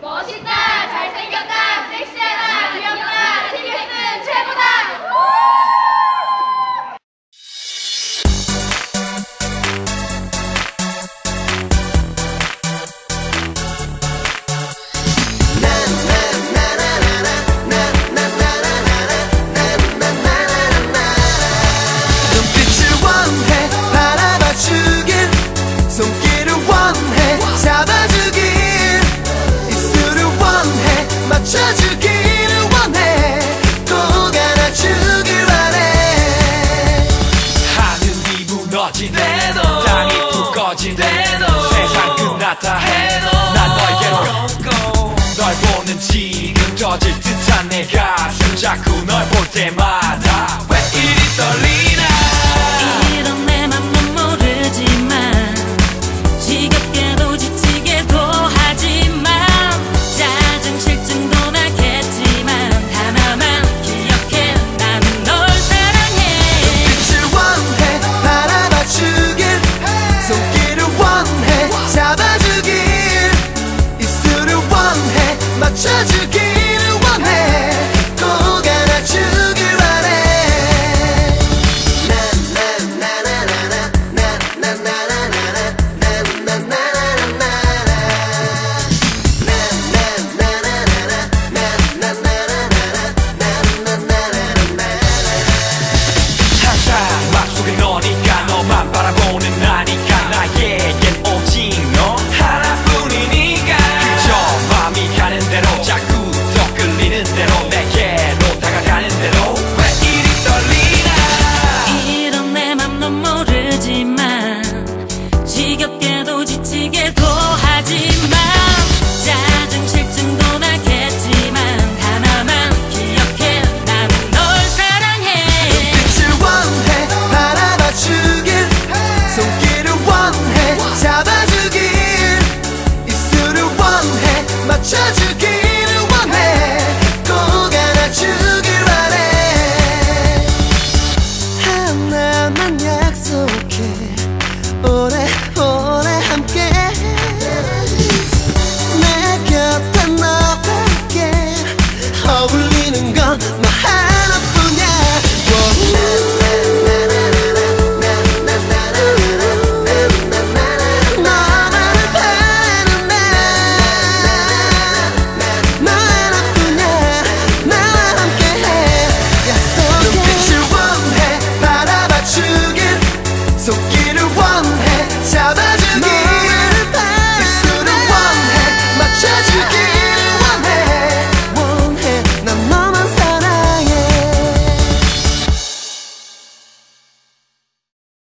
Positive. 대도 세상 끝났다. 해도 난 너에게로 널 보는 지금 터질 듯한 내 가슴 자꾸 널 볼 때마다 찾을게 that all to a.